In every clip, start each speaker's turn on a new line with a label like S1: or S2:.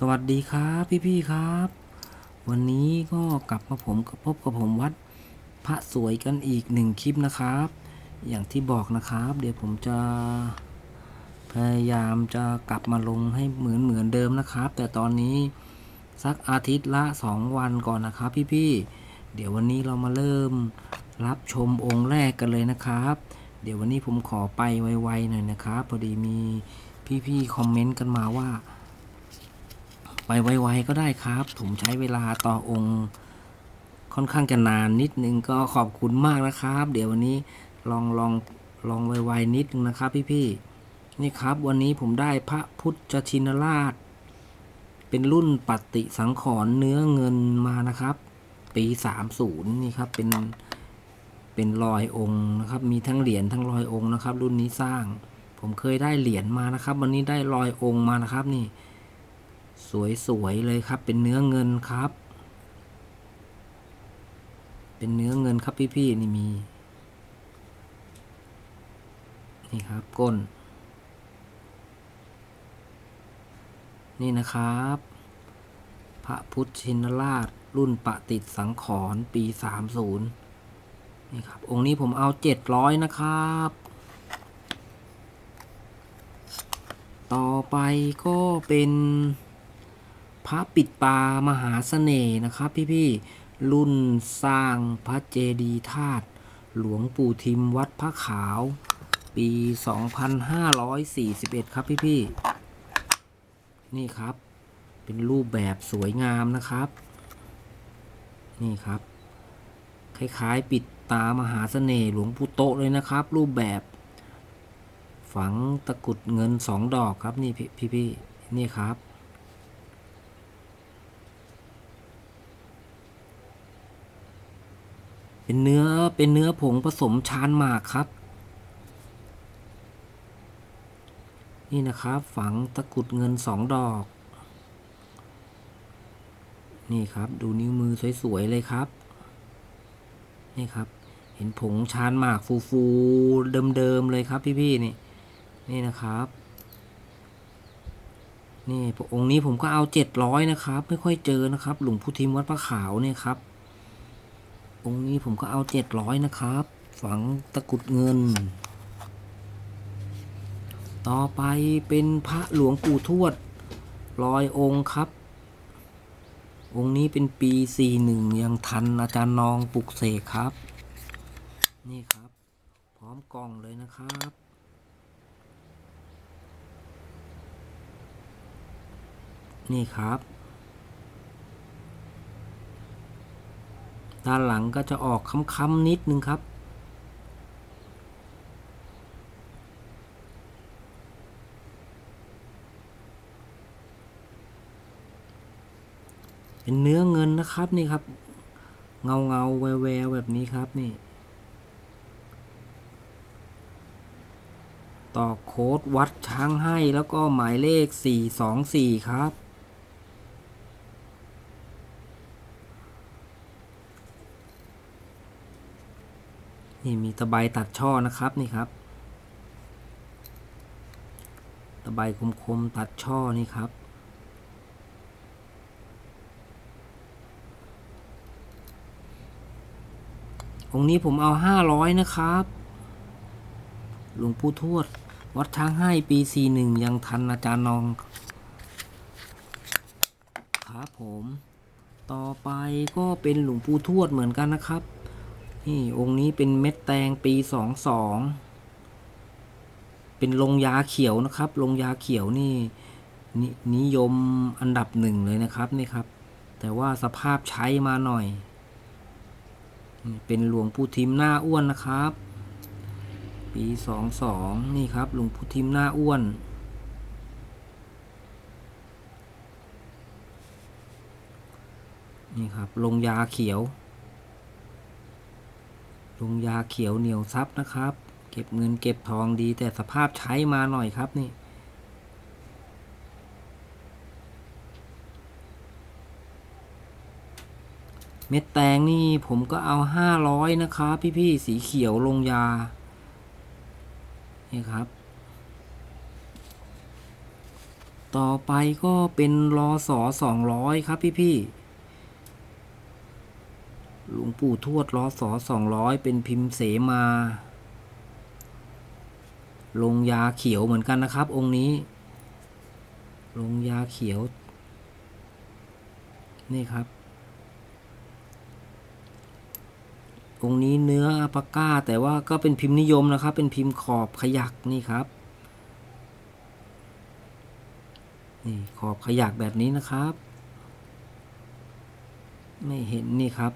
S1: สวัสดีครับพี่ๆครับ วันนี้ก็กลับมาผมกับพบกับผมวัดพระสวยกันอีกหนึ่งคลิปนะครับ อย่างที่บอกนะครับ เดี๋ยวผมจะพยายามจะกลับมาลงให้เหมือนเหมือนเดิมนะครับ แต่ตอนนี้สักอาทิตย์ละสองวันก่อนนะครับ พี่ๆเดี๋ยววันนี้เรามาเริ่มรับชมองค์แรกกันเลยนะครับ เดี๋ยววันนี้ผมขอไปไวๆหน่อยนะครับพอดีมีพี่ๆคอมเมนต์กันมาว่า ไปไวๆก็ได้ครับ ผมใช้เวลาต่อองค์ค่อนข้างจะนานนิดนึงก็ขอบคุณมากนะครับ เดี๋ยววันนี้ลองลองลองไวๆนิดนึงนะครับ พี่ๆนี่ครับ วันนี้ผมได้พระพุทธชินราช เป็นรุ่นปฏิสังขรณ์เนื้อเงินมานะครับ ปี 30 นี่ครับเป็นเป็นรอยองค์นะครับ มีทั้งเหรียญทั้งรอยองค์นะครับ รุ่นนี้สร้าง ผมเคยได้เหรียญมานะครับ วันนี้ได้รอยองค์มานะครับนี่ สวยๆเลยครับ เป็นเนื้อเงินครับ เป็นเนื้อเงินครับพี่ๆนี่มี นี่ครับก้น นี่นะครับ พระพุทธชินราชรุ่นปฏิสังขรณ์ปี 30 นี่ครับ องค์นี้ผมเอา 700 นะครับ ต่อไปก็เป็น พระปิดตามหาเสน่ห์นะครับ พี่ๆรุ่นสร้างพระเจดีย์ธาตุหลวงปู่ทิมวัดพระขาว ปี 2541 ครับพี่ๆนี่ครับ เป็นรูปแบบสวยงามนะครับ นี่ครับ คล้ายๆ ปิดตามหาเสน่ห์หลวงปู่โตเลยนะครับ รูปแบบ ฝังตะกุดเงินสองดอกครับนี่พี่ๆนี่ครับ เป็นเนื้อเป็นเนื้อผงผสมชานหมากครับ นี่นะครับฝังตะกุดเงินสองดอก นี่ครับดูนิ้วมือสวยๆเลยครับ นี่ครับ เห็นผงชานหมากฟูๆเดิมๆเลยครับพี่ๆนี่นี่นะครับนี่องค์นี้ผมก็เอาเจ็ดร้อยนะครับ ไม่ค่อยเจอนะครับ หลวงพุทิมวัดพระขาวเนี่ยครับ องค์นี้ผมก็เอาเจ็ดร้อยนะครับ ฝังตะกุดเงิน ต่อไปเป็นพระหลวงปู่ทวดร้อยองค์ครับ องค์นี้เป็นปีสี่หนึ่งยังทันอาจารย์นองปลุกเสกครับ นี่ครับ พร้อมกล่องเลยนะครับนี่ครับ ด้านหลังก็จะออกค้ำๆนิดนึงครับ เป็นเนื้อเงินนะครับนี่ครับ เงาเงาๆแววแววแบบนี้ครับนี่ ต่อโค้ดวัดช้างให้แล้วก็หมายเลข 424 ครับ นี่มีตะไบตัดช่อนะครับนี่ครับ ตะไบคมๆตัดช่อนี่ครับ องค์นี้ผมเอาห้าร้อยนะครับ หลวงปู่ทวด วัดช้างให้ปีสี่หนึ่งยังทันอาจารย์นอง ครับผม ต่อไปก็เป็นหลวงปู่ทวดเหมือนกันนะครับ นี่องค์นี้เป็นเม็ดแตงปีสองสองเป็นลงยาเขียวนะครับ ลงยาเขียวนี่นนิยมอันดับหนึ่งเลยนะครับนี่ครับ แต่ว่าสภาพใช้มาหน่อย เป็นหลวงปู่ทิมหน้าอ้วนนะครับ ปีสองสองนี่ครับหลวงปู่ทิมหน้าอ้วนนี่ครับลงยาเขียว ลงยาเขียวเหนียวซับนะครับ เก็บเงินเก็บทองดี แต่สภาพใช้มาหน่อยครับนี่ เม็ดแตงนี่ผมก็เอาห้าร้อยนะครับพี่ๆสีเขียวลงยา นี่ครับ ต่อไปก็เป็นรอสอสองร้อยครับพี่พี่ๆ หลวงปู่ทวดรอสอสองร้อยเป็นพิมพ์เสมา ลงยาเขียวเหมือนกันนะครับ องค์นี้ ลงยาเขียว นี่ครับ องค์นี้เนื้ออปาก้า แต่ว่าก็เป็นพิมพ์นิยมนะครับ เป็นพิมพ์ขอบขยักนี่ครับนี่ขอบขยักแบบนี้นะครับ ไม่เห็นนี่ครับ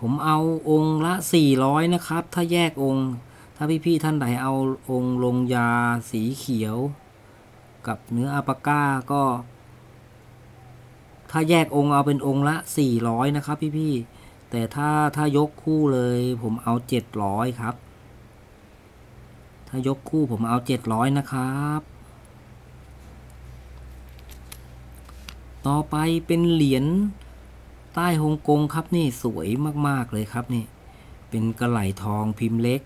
S1: ผมเอาองค์ละ 400 นะครับ ถ้าแยกองค์ ถ้าพี่ๆท่านใดเอาองค์ลงยาสีเขียว กับเนื้ออัปาก้าก็ ถ้าแยกองค์เอาเป็นองค์ละ 400 นะครับ พี่ๆแต่ถ้าถ้ายกคู่เลยผมเอา 700 ครับ ถ้ายกคู่ผมเอา 700 นะครับต่อไปเป็นเหรียญ ใต้ฮ่องกงครับนี่สวยมากๆเลยครับนี่ เป็นกระไหลทองพิมพ์เล็ก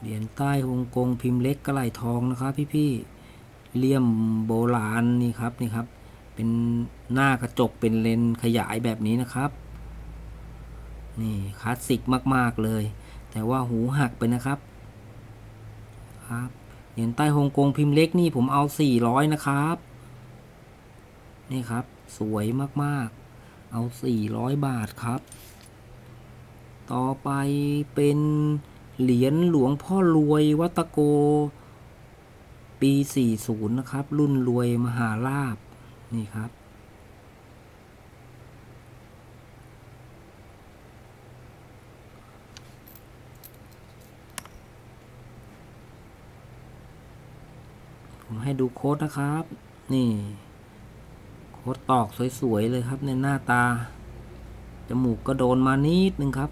S1: เหรียญใต้ฮ่องกงพิมพ์เล็กกระไหลทองนะครับพี่ๆเลี่ยมโบราณนี่ครับนี่ครับ เป็นหน้ากระจกเป็นเลนขยายแบบนี้นะครับ นี่คลาสสิกมากๆเลย แต่ว่าหูหักไปนะครับ ครับ เหรียญใต้ฮ่องกงพิมพ์เล็กนี่ผมเอา400นะครับ นี่ครับ สวยมากๆ เอา 400 บาทครับ ต่อไปเป็นเหรียญหลวงพ่อรวยวัตโก ปี 40 นะครับ รุ่นรวยมหาลาบนี่ครับผมให้ดูโค้ดนะครับ นี่ โค้ดตอกสวยๆเลยครับในหน้าตา จมูกก็โดนมานิดนึงครับ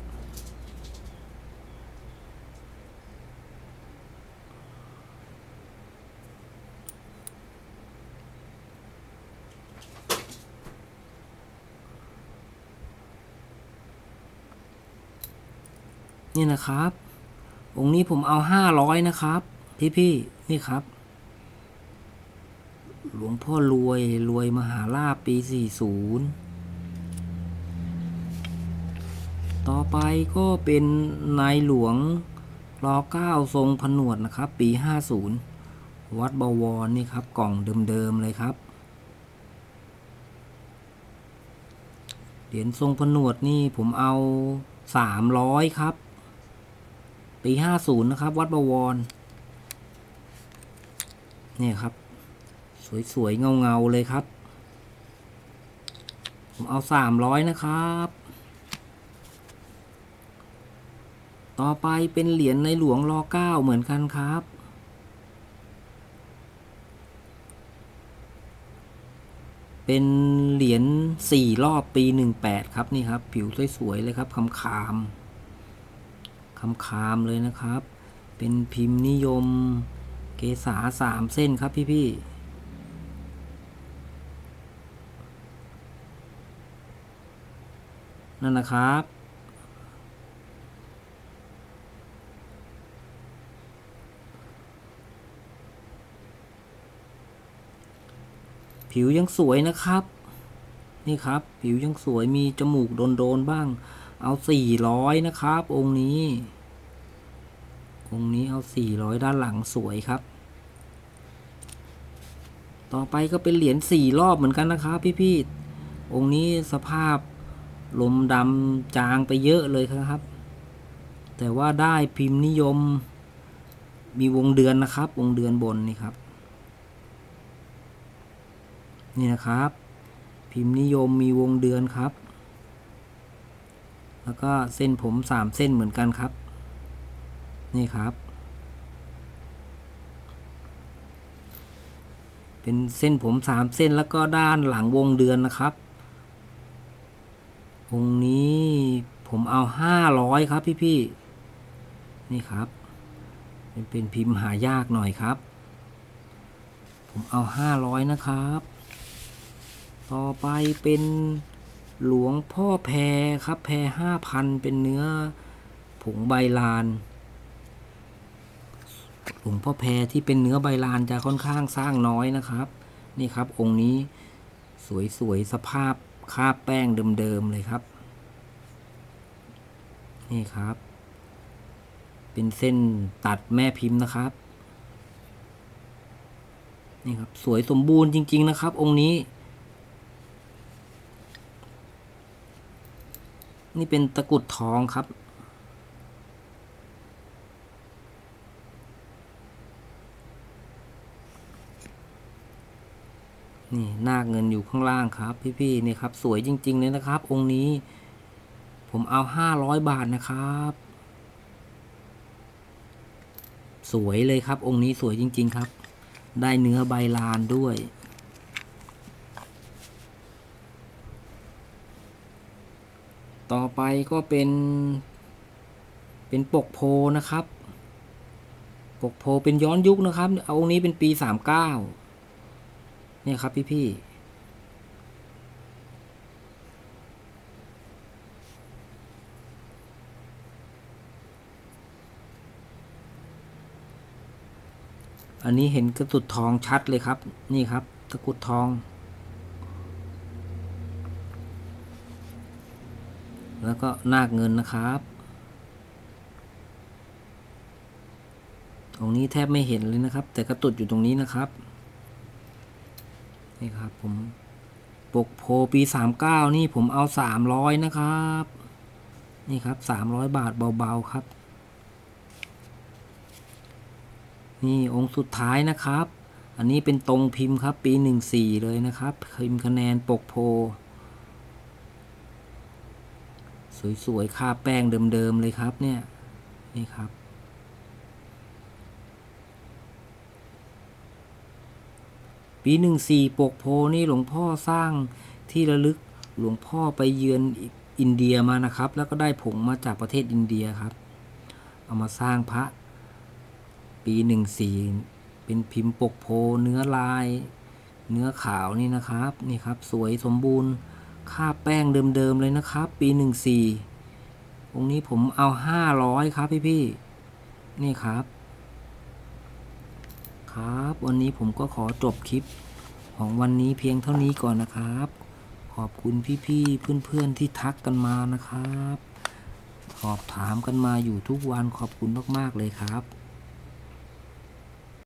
S1: นี่นะครับองค์นี้ผมเอาห้าร้อยนะครับ พี่ๆนี่ครับ หลวงพ่อรวยรวยมหาลาภปี 40 ต่อไปก็เป็นนายหลวงรอเก้าทรงผนวดนะครับ ปี 50 วัดบวรนี่ครับ กล่องเดิมๆเลยครับ เหรียญทรงผนวดนี่ผมเอา 300 ครับ ปี 50 นะครับ วัดบวรเนี่ยครับ สวยๆเงาๆเลยครับ ผมเอา300นะครับ ต่อไปเป็นเหรียญในหลวงรอเก้าเหมือนกันครับ เป็นเหรียญสี่รอบปี18ครับนี่ครับ ผิวสวยๆเลยครับคำคามคำคามเลยนะครับ เป็นพิมพ์นิยมเกษาสามเส้นครับพี่ๆ นั่นนะครับ ผิวยังสวยนะครับ นี่ครับ ผิวยังสวยมีจมูกโดนๆบ้าง เอาสี่ร้อยนะครับ องค์นี้ องค์นี้เอาสี่ร้อยด้านหลังสวยครับ ต่อไปก็เป็นเหรียญสี่รอบเหมือนกันนะครับพี่ๆองค์นี้สภาพ ลมดำจางไปเยอะเลยครับ แต่ว่าได้พิมพ์นิยม มีวงเดือนนะครับ วงเดือนบนนี่ครับ นี่นะครับ พิมพ์นิยมมีวงเดือนครับ แล้วก็เส้นผมสามเส้นเหมือนกันครับ นี่ครับ เป็นเส้นผมสามเส้นแล้วก็ด้านหลังวงเดือนนะครับ องค์นี้ผมเอา ห้าร้อยครับพี่ๆนี่ครับเป็นเป็นพิมพ์หายากหน่อยครับ ผมเอาห้าร้อยนะครับ ต่อไปเป็นหลวงพ่อแพรครับ แพรห้าพันเป็นเนื้อผงใบลาน หลวงพ่อแพรที่เป็นเนื้อใบลานจะค่อนข้างสร้างน้อยนะครับ นี่ครับองค์นี้สวยๆสภาพคราบแป้งเดิมๆเลยครับ นี่ครับ เป็นเส้นตัดแม่พิมพ์นะครับ นี่ครับ สวยสมบูรณ์จริง ๆ นะครับ องค์นี้ นี่เป็นตะกุดทองครับนี่นาคเงินอยู่ข้างล่างครับ พี่ๆนี่ครับ สวยจริง ๆ เลยนะครับ องค์นี้ ผมเอาห้าร้อยบาทนะครับ สวยเลยครับ องค์นี้สวยจริง ๆ ครับ ได้เนื้อใบลานด้วยต่อไปก็เป็น เป็นปกโพนะครับ ปกโพเป็นย้อนยุคนะครับ เอาองค์นี้เป็นปีสามเก้าเนี่ยครับพี่ๆ อันนี้เห็นกระตุดทองชัดเลยครับ นี่ครับ ตะกุดทอง แล้วก็นาคเงินนะครับ ตรงนี้แทบไม่เห็นเลยนะครับ แต่กระตุดอยู่ตรงนี้นะครับ นี่ครับผมปกโพปีสามเก้านี่ผมเอาสามร้อยนะครับ นี่ครับสามร้อยบาทเบา ๆ ครับ นี่องค์สุดท้ายนะครับ อันนี้เป็นตรงพิมพ์ครับ ปีหนึ่งสี่เลยนะครับ พิมพ์คะแนนปกโพ สวยๆค่าแป้งเดิมๆเลยครับเนี่ย นี่ครับปีหนึ่งสี่ปกโพนี่หลวงพ่อสร้างที่ระลึกหลวงพ่อไปเยือนอินเดียมานะครับ แล้วก็ได้ผงมาจากประเทศอินเดียครับ เอามาสร้างพระ ปีหนึ่งสี่เป็นพิมพ์ปกโพเนื้อลาย เนื้อขาวนี่นะครับนี่ครับ สวยสมบูรณ์ค่าแป้งเดิมๆเลยนะครับ ปีหนึ่งสี่องนี้ผมเอาห้าร้อยครับพี่ๆนี่ครับ ครับ วันนี้ผมก็ขอจบคลิปของวันนี้เพียงเท่านี้ก่อนนะครับ ขอบคุณพี่ๆเพื่อนๆที่ทักกันมานะครับสอบถามกันมาอยู่ทุกวันขอบคุณมากๆเลยครับ